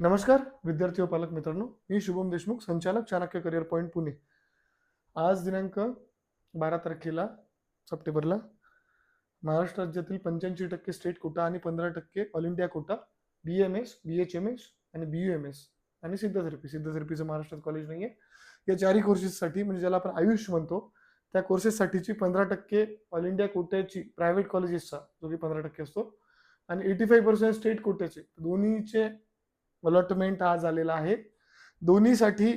नमस्कार विद्यार्थी व पालक मित्रांनो. मी शुभम देशमुख संचालक चाणक्य करिअर पॉईंट पुणे. आज दिनांक बारा तारखेला सप्टेंबरला महाराष्ट्र राज्यातील पंच्याऐंशी टक्के स्टेट कोटा आणि पंधरा टक्के all India quota B M S B H M S आणि बी यू एम एस आणि सिद्धथेरपी सिद्धथेरपीचं महाराष्ट्रात कॉलेज नाही आहे या चारही कोर्सेससाठी म्हणजे ज्याला आपण आयुष म्हणतो त्या कोर्सेससाठीची पंधरा टक्के ऑल इंडिया कोट्याची प्रायव्हेट कॉलेजेसचा जो की पंधरा टक्के असतो आणि एटी फाईव्ह पर्सेंट स्टेट कोट्याचे. दोन्हीचे अलॉटमेंट आज आलेला आहे. दोन्हीसाठी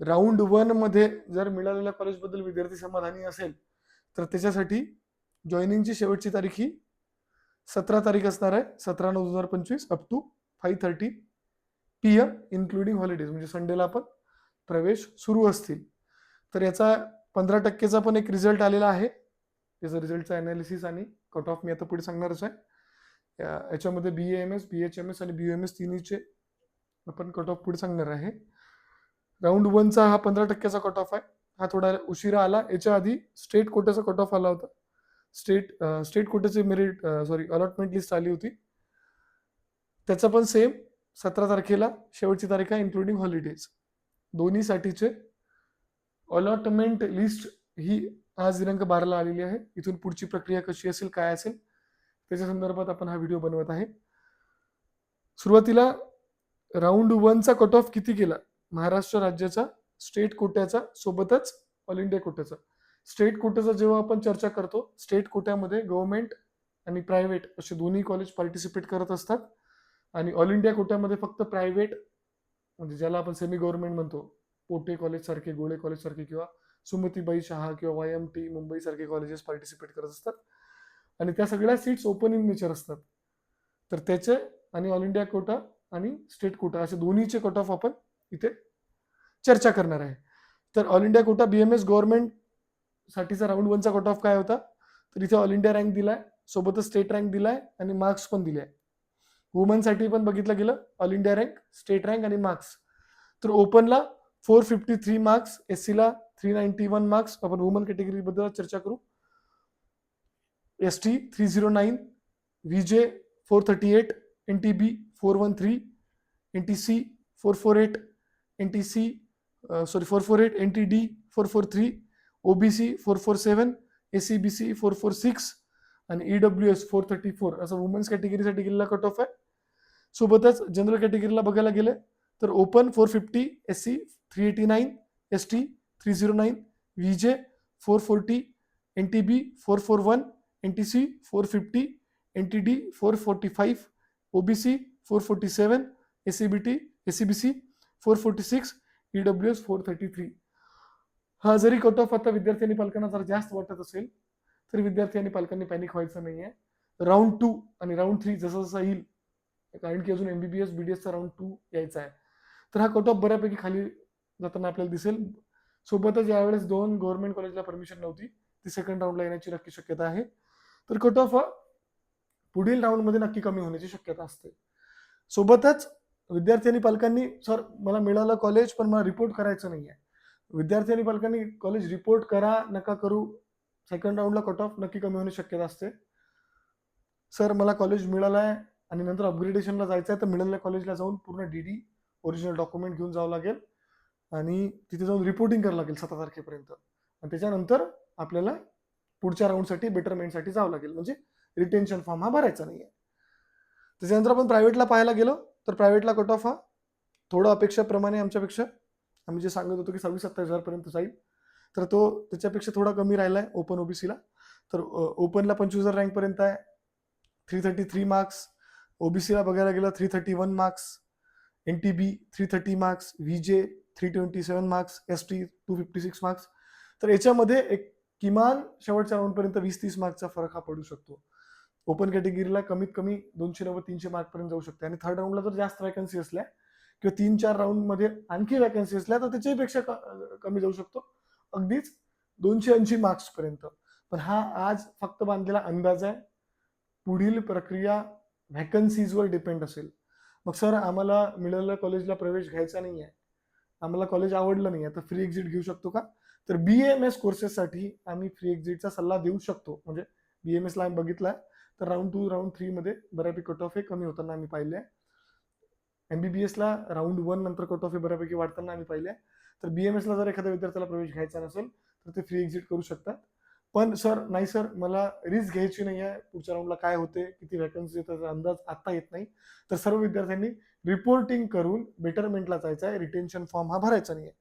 राऊंड वनमध्ये जर मिळालेल्या कॉलेजबद्दल विद्यार्थी समाधानी असेल तर त्याच्यासाठी जॉईनिंगची शेवटची तारीख ही सतरा तारीख असणार आहे. सतरा नऊ दोन हजार पंचवीस up to five thirty P M including holidays म्हणजे संडेला पण प्रवेश सुरू असतील. तर याचा पंधरा टक्केचा पण एक रिझल्ट आलेला आहे. त्याचा रिझल्टचा अनालिसिस आणि कट ऑफ मी आता पुढे सांगणारच आहे. याच्यामध्ये B M S B H M S आणि बी एम एस तिन्हीचे आपण कट ऑफ पुढे सांगणार आहे. राऊंड वनचा हा पंधरा टक्क्याचा कट ऑफ आहे. हा थोडा उशिरा आला. याच्या आधी स्टेट कोट्याचा कट ऑफ आला होता. स्टेट स्टेट कोट्याचे मेरिट सॉरी अलॉटमेंट लिस्ट आली होती. त्याचा पण सेम सतरा तारखेला शेवटची तारीख आहे इन्क्लुडिंग हॉलिडेज दोन्हीसाठीचे अलॉटमेंट लिस्ट ही आज दिनांक बाराला आलेली आहे. इथून पुढची प्रक्रिया कशी असेल काय असेल त्याच्या संदर्भात आपण हा व्हिडिओ बनवत आहे. सुरुवातीला राऊंड वनचा कट ऑफ किती केला? महाराष्ट्र राज्याचा स्टेट कोट्याचा सोबतच ऑल इंडिया कोट्याचा. स्टेट कोट्याचा जेव्हा आपण चर्चा करतो स्टेट कोट्यामध्ये गव्हर्नमेंट आणि प्रायव्हेट असे दोन्ही कॉलेज पार्टिसिपेट करत असतात. आणि ऑल इंडिया कोट्यामध्ये फक्त प्रायव्हेट म्हणजे ज्याला आपण सेमी गव्हर्नमेंट म्हणतो पोटे कॉलेज सारखे गोळे कॉलेज सारखे किंवा सुमतीबाई शहा किंवा वाय एम टी मुंबई सारखे कॉलेजेस पार्टिसिपेट करत असतात. आणि त्या सगळ्या सीट्स ओपन इन नेचर असतात. तर त्याचे आणि ऑल इंडिया कोटा आणि स्टेट कोटा असे दोन्हीचे कट ऑफ आपण इथे चर्चा करणार आहे. तर all India quota B M S government साठीचा राऊंड वनचा कट ऑफ काय होता? तर इथे ऑल इंडिया रँक दिलाय सोबतच स्टेट रँक दिलाय आणि मार्क्स पण दिले आहे वुमनसाठी पण बघितलं गेलं all India rank state rank आणि मार्क्स तर ओपनला four fifty three marks S सीला थ्री नाईन्टी वन मार्क्स आपण वुमन कॅटेगरीबद्दल चर्चा करू. S T three zero nine V J four thirty eight N T B four one three N T C four four eight N T C sorry four four eight N T D four four three O B C four four seven A C B C four four six आणि E W S four thirty four असं women's कॅटेगरीसाठी गेलेला cut of आहे. सोबतच general कॅटेगरीला बघायला गेले तर open four fifty S C three eighty nine S T three zero nine V J four forty N T B four four one N T C four fifty N T D four forty five O B C four forty seven A C B T A C B C four forty six E W S four thirty three हा जरी cut off आता विद्यार्थी आणि पालकांना जर जास्त वाटत असेल तरी विद्यार्थी आणि पालकांनी पॅनिक व्हायचं नाही आहे राऊंड टू आणि राऊंड थ्री जसं जसं येईल कारण की अजून एमबीबीएस बीडीएसचा राऊंड टू यायचा आहे. तर हा कट ऑफ बऱ्यापैकी खाली जाताना आपल्याला दिसेल. सोबतच यावेळेस दोन गव्हर्नमेंट कॉलेजला परमिशन नव्हती. ती सेकंड राऊंडला येण्याची नक्की शक्यता आहे. तर कट ऑफ पुढील राऊंडमध्ये नक्की कमी होण्याची शक्यता असते. सोबतच विद्यार्थी आणि पालकांनी सर मला मिळालं कॉलेज पण मला रिपोर्ट करायचं नाही आहे विद्यार्थी आणि पालकांनी कॉलेज रिपोर्ट करा नका करू. सेकंड राऊंडला कट ऑफ नक्की कमी होण्याची शक्यता असते. सर मला कॉलेज मिळालं आहे आणि नंतर अपग्रेडेशनला जायचं आहे तर मिळालेल्या कॉलेजला जाऊन पूर्ण डी डी ओरिजिनल डॉक्युमेंट घेऊन जावं लागेल. आणि तिथे जाऊन रिपोर्टिंग करावं लागेल सतरा तारखेपर्यंत. आणि त्याच्यानंतर आपल्याला पुढच्या राऊंडसाठी बेटरमेंटसाठी जावं लागेल. म्हणजे रिटेन्शन फॉर्म हा भरायचा नाही आहे त्याच्यानंतर आपण प्रायव्हेटला पाहायला गेलो तर प्रायव्हेटला कट ऑफ हा थोडं अपेक्षाप्रमाणे आमच्यापेक्षा आम्ही जे सांगत होतो की सव्वीस सत्तावीस हजारपर्यंत जाईल. तर तो त्याच्यापेक्षा थोडा कमी राहिला आहे ओपन ओबीसीला तर ओपनला पंचवीस हजार रँकपर्यंत आहे. थ्री थर्टी थ्री मार्क्स ओबीसीला बघायला गेलं three thirty one marks N T B three thirty marks V J three twenty seven marks S T two fifty six marks तर याच्यामध्ये एक किमान शेवटच्या राऊंडपर्यंत वीस तीस मार्कचा फरक हा पडू शकतो. ओपन कॅटेगरीला कमीत कमी दोनशे नव्वद तीनशे मार्कपर्यंत जाऊ शकते. आणि थर्ड राऊंडला जर जास्त वॅकन्सी असल्या किंवा तीन चार राऊंडमध्ये आणखी वॅकन्सी असल्या तर त्याच्यापेक्षा क- कमी जाऊ शकतो. अगदीच दोनशे ऐंशी मार्क्सपर्यंत पण हा आज फक्त बांधलेला अंदाज आहे. पुढील प्रक्रिया व्हॅकन्सीजवर डिपेंड असेल. मग सर आम्हाला मिळालेल्या कॉलेजला प्रवेश घ्यायचा नाही आहे आम्हाला कॉलेज आवडलं नाही आहे तर फ्री एक्झिट घेऊ शकतो का? तर बी एम एस कोर्सेससाठी आम्ही फ्री एक्झिटचा सल्ला देऊ शकतो. म्हणजे बी एम एसला आम्ही बघितलाय. तर राऊंड टू राऊंड थ्रीमध्ये बऱ्यापैकी कट ऑफ हे कमी होताना आम्ही पाहिले एम बी बी एसला राऊंड वन नंतर कट ऑफ हे बऱ्यापैकी वाढताना आम्ही पाहिले तर बी एम एसला जर एखाद्या विद्यार्थ्याला प्रवेश घ्यायचा नसेल तर ते फ्री एक्झिट करू शकतात. पण सर नाही सर मला रिस्क घ्यायची नाही आहे पुढच्या राऊंडला काय होते किती व्हॅकन्सी येतात अंदाज आत्ता येत नाही. तर सर्व विद्यार्थ्यांनी रिपोर्टिंग करून बेटरमेंटला जायचं आहे रिटेन्शन फॉर्म हा भरायचा नाही आहे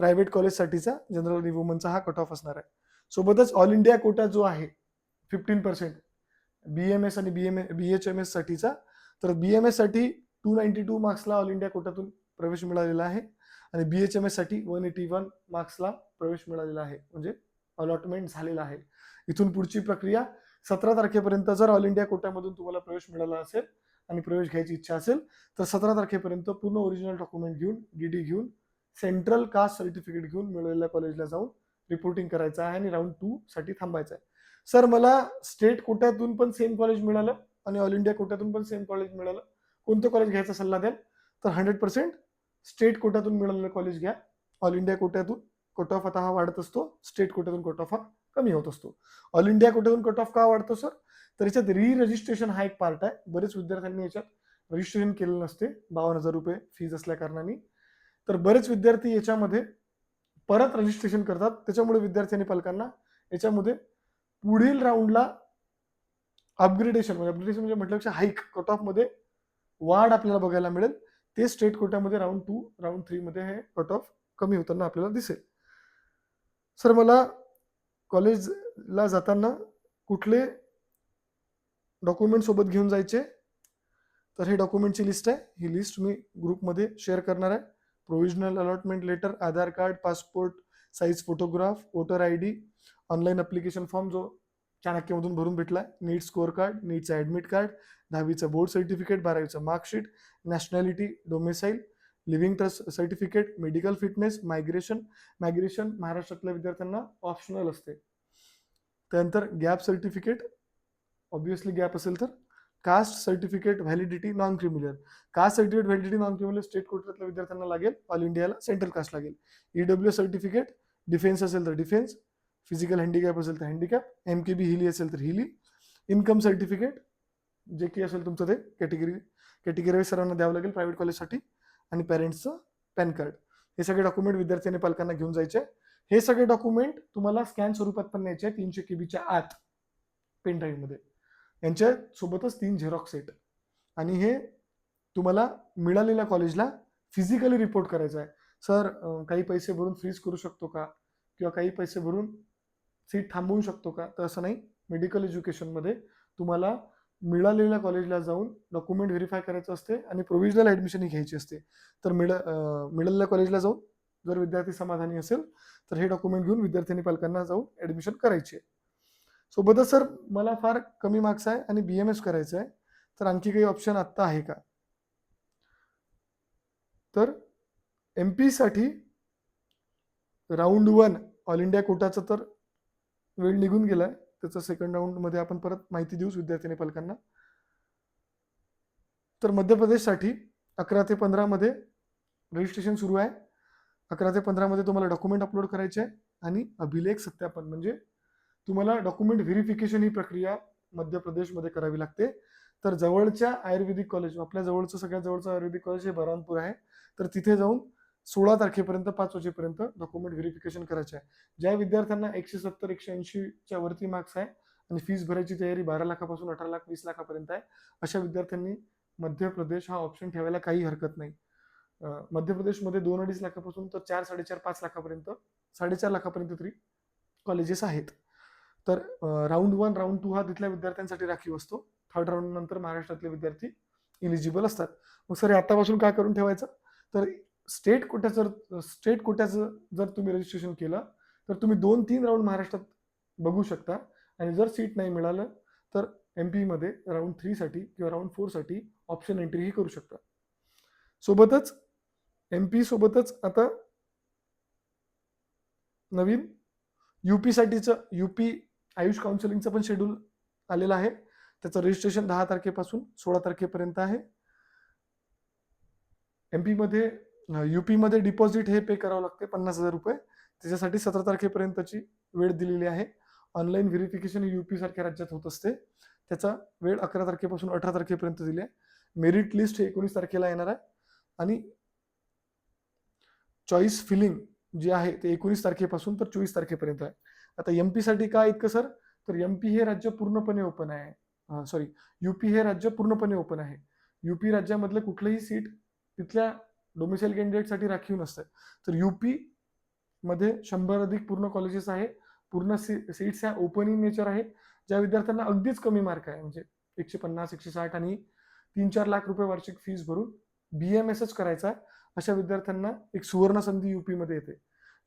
प्रायव्हेट कॉलेजसाठीचा जनरल आणि वुमनचा हा कट ऑफ असणार आहे. सोबतच ऑल इंडिया कोटा जो आहे fifteen percent B M S आणि B M A B H M एससाठीचा तर बी एम एससाठी टू नाईन्टी टू मार्क्सला ऑल इंडिया कोटातून प्रवेश मिळालेला आहे आणि बी एच एम एससाठी वन एटी वन मार्क्सला प्रवेश मिळालेला आहे. म्हणजे अलॉटमेंट झालेला आहे. इथून पुढची प्रक्रिया सतरा तारखेपर्यंत जर ऑल इंडिया कोट्यामधून तुम्हाला प्रवेश मिळाला असेल आणि प्रवेश घ्यायची इच्छा असेल तर सतरा तारखेपर्यंत पूर्ण ओरिजिनल डॉक्युमेंट घेऊन डी डी घेऊन सेंट्रल कास्ट सर्टिफिकेट घेऊन मिळवलेल्या कॉलेजला जाऊन रिपोर्टिंग करायचं आहे आणि राऊंड टू साठी थांबायचं आहे. सर मला स्टेट कोट्यातून पण सेम कॉलेज मिळालं आणि ऑल इंडिया कोट्यातून पण सेम कॉलेज मिळालं. कोणतं कॉलेज घ्यायचा सल्ला द्याल? तर हंड्रेड पर्सेंट स्टेट कोट्यातून मिळालेलं कॉलेज घ्या. ऑल इंडिया कोट्यातून कट ऑफ आता हा वाढत असतो. स्टेट कोट्यातून कट ऑफ हा कमी होत असतो. ऑल इंडिया कोट्यातून कट ऑफ का वाढतो सर तर याच्यात री रजिस्ट्रेशन हा एक पार्ट आहे. बरेच विद्यार्थ्यांनी याच्यात रजिस्ट्रेशन केलेलं नसते. बावन्न हजार रुपये फीज असल्या कारणाने. तर बरेच विद्यार्थी याच्यामध्ये परत रजिस्ट्रेशन करतात. त्याच्यामुळे विद्यार्थी आणि पालकांना याच्यामध्ये पुढील राऊंडला अपग्रेडेशन म्हणजे अपग्रेडेशन म्हणजे म्हटल्यापेक्षा हाईक कट ऑफमध्ये वाढ आपल्याला बघायला मिळेल. ते स्टेट कोट्यामध्ये राऊंड टू राऊंड थ्रीमध्ये हे कट ऑफ कमी होताना आपल्याला दिसेल. सर मला कॉलेजला जाताना कुठले डॉक्युमेंट सोबत घेऊन जायचे? तर हे डॉक्युमेंटची लिस्ट आहे. ही लिस्ट मी ग्रुपमध्ये शेअर करणार आहे. Provisional allotment letter Aadhaar card passport size photograph voter I D online application form जो चाणक्यमधून भरून भेटला नीट स्कोअर कार्ड नीटचं ॲडमिट कार्ड दहावीचं बोर्ड सर्टिफिकेट बारावीचं marksheet nationality domicile living trust certificate medical fitness migration migration महाराष्ट्रातल्या विद्यार्थ्यांना optional असते. त्यानंतर गॅप सर्टिफिकेट ऑब्विसली गॅप असेल तर caste certificate validity non criminal caste certificate validity non criminal state कोर्टातल्या विद्यार्थ्यांना लागेल ऑल इंडियाला सेंट्रल कास्ट लागेल. ईडब्ल्यू सर्टिफिकेट डिफेन्स असेल तर डिफेन्स फिजिकल हँडिकॅप असेल तर हँडिकॅप एम के बी हिली असेल तर हिली. इन्कम सर्टिफिकेट जे की असेल तुमचं ते कॅटेगरी कॅटेगरी सर्वांना द्यावं लागेल प्रायव्हेट कॉलेजसाठी आणि पॅरेंट्सचं पॅन कार्ड हे सगळे डॉक्युमेंट विद्यार्थी आणि पालकांना घेऊन जायचे हे सगळे डॉक्युमेंट तुम्हाला स्कॅन स्वरूपात पण न्यायचे तीनशे केबीच्या आत पेन ड्राईव्हमध्ये यांच्या सोबतच तीन झेरॉक्स सेट आणि हे तुम्हाला मिळालेल्या कॉलेजला फिजिकली रिपोर्ट करायचं आहे. सर काही पैसे भरून फ्रीज करू शकतो का? किंवा काही पैसे भरून सीट थांबवू शकतो का? तर असं नाही. मेडिकल एज्युकेशनमध्ये तुम्हाला मिळालेल्या कॉलेजला जाऊन डॉक्युमेंट व्हेरीफाय करायचं असते आणि प्रोव्हिजनल ॲडमिशन ही घ्यायची असते. तर मिळ मिळालेल्या कॉलेजला जाऊन जर विद्यार्थी समाधानी असेल तर हे डॉक्युमेंट घेऊन विद्यार्थ्यांनी पालकांना जाऊन ॲडमिशन करायची आहे. सोबतच सर मला फार कमी मार्क्स आहे आणि बी एम एस करायचं आहे. तर आणखी काही ऑप्शन आत्ता आहे का? तर एम पीसाठी राऊंड वन ऑल इंडिया कोटाचं तर वेळ निघून गेला आहे त्याचं सेकंड राऊंडमध्ये आपण परत माहिती देऊच विद्यार्थी पालकांना. तर मध्य प्रदेशसाठी अकरा ते पंधरामध्ये रजिस्ट्रेशन सुरू आहे. अकरा ते पंधरामध्ये तुम्हाला डॉक्युमेंट अपलोड करायचे आहे. आणि अभिलेख सत्यापन म्हणजे तुम्हाला डॉक्युमेंट व्हेरिफिकेशन ही प्रक्रिया मध्य प्रदेशमध्ये करावी लागते. तर जवळच्या आयुर्वेदिक कॉलेज आपल्या जवळचं सगळ्यात जवळचं आयुर्वेदिक कॉलेज हे बरहानपूर आहे. तर तिथे जाऊन सोळा तारखेपर्यंत पाच वाजेपर्यंत डॉक्युमेंट व्हेरिफिकेशन करायचे आहे. ज्या विद्यार्थ्यांना एकशे सत्तर एकशे ऐंशीच्या वरती मार्क्स आहे आणि फीस भरायची तयारी बारा लाखापासून अठरा लाख वीस लाखापर्यंत आहे अशा विद्यार्थ्यांनी मध्य प्रदेश हा ऑप्शन ठेवायला काही हरकत नाही. मध्य प्रदेशमध्ये दोन अडीच लाखापासून तर चार साडेचार पाच लाखापर्यंत साडेचार लाखापर्यंत तरी कॉलेजेस आहेत. तर राऊंड वन राऊंड टू हा तिथल्या विद्यार्थ्यांसाठी राखीव असतो. थर्ड राऊंड नंतर महाराष्ट्रातले विद्यार्थी इलिजिबल असतात. मग सर आतापासून काय करून ठेवायचं? तर स्टेट कोट्याचं स्टेट कोट्याचं जर तुम्ही रजिस्ट्रेशन केलं तर तुम्ही दोन तीन राऊंड महाराष्ट्रात बघू शकता. आणि जर सीट नाही मिळालं तर एम पीमध्ये राऊंड थ्रीसाठी किंवा राऊंड फोरसाठी ऑप्शन एंट्रीही करू शकता. सोबतच एम पी सोबतच आता नवीन यू पीसाठीचं यू पी आयुष काउन्सिलिंगचं पण शेड्यूल आलेलं आहे. त्याचं रजिस्ट्रेशन दहा तारखेपासून सोळा तारखेपर्यंत आहे. एम पीमध्ये यू पीमध्ये डिपॉझिट हे पे करावं लागते पन्नास हजार रुपये. त्याच्यासाठी सतरा तारखेपर्यंतची वेळ दिलेली आहे. ऑनलाईन व्हेरिफिकेशन यू पी सारख्या राज्यात होत असते. त्याचा वेळ अकरा तारखेपासून अठरा तारखेपर्यंत दिली आहे. मेरिट लिस्ट हे एकोणीस तारखेला येणार आहे. आणि चॉईस फिलिंग जे आहे ते एकोणीस तारखेपासून तर चोवीस तारखेपर्यंत आहे. आता एमसाठी का इतकं सर? तर एम पी हे राज्य पूर्णपणे ओपन आहे. सॉरी युपी हे राज्य पूर्णपणे ओपन आहे. युपी राज्यामधलं कुठलंही सीट तिथल्या डोमिसाईल कॅन्डिडेटसाठी राखीव नसतं. तर युपी मध्ये शंभर अधिक पूर्ण कॉलेजेस आहे पूर्ण सी सीट्स ह्या ओपन इन नेचर आहेत. ज्या विद्यार्थ्यांना अगदीच कमी मार्क आहे. म्हणजे एकशे पन्नास एकशे साठ आणि तीन चार लाख रुपये वार्षिक फीस भरून बी एम एसच करायचा अशा विद्यार्थ्यांना एक सुवर्ण संधी युपीमध्ये येते.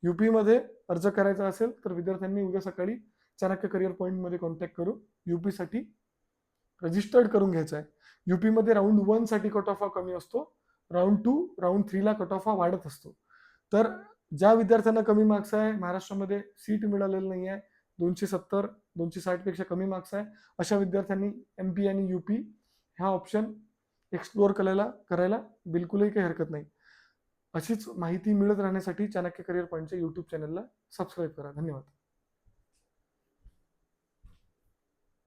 युपीमध्ये अर्ज करायचा असेल तर विद्यार्थ्यांनी उद्या सकाळी चाणक्य करिअर पॉईंटमध्ये कॉन्टॅक्ट करून युपीसाठी रजिस्टर्ड करून घ्यायचं आहे. युपीमध्ये राऊंड वनसाठी कट ऑफ हा कमी असतो. राऊंड टू राऊंड थ्रीला कट ऑफ हा वाढत असतो. तर ज्या विद्यार्थ्यांना कमी मार्क्स आहे महाराष्ट्रामध्ये सीट मिळालेलं नाही आहे दोनशे सत्तर दोनशे साठपेक्षा कमी मार्क्स आहे अशा विद्यार्थ्यांनी एम पी आणि यू पी हा ऑप्शन एक्सप्लोअर करायला करायला बिलकुलही काही हरकत नाही. अशीच माहिती मिळत राहण्यासाठी चाणक्य करिअर पॉईंटच्या यूट्यूब चॅनलला सबस्क्राईब करा. धन्यवाद.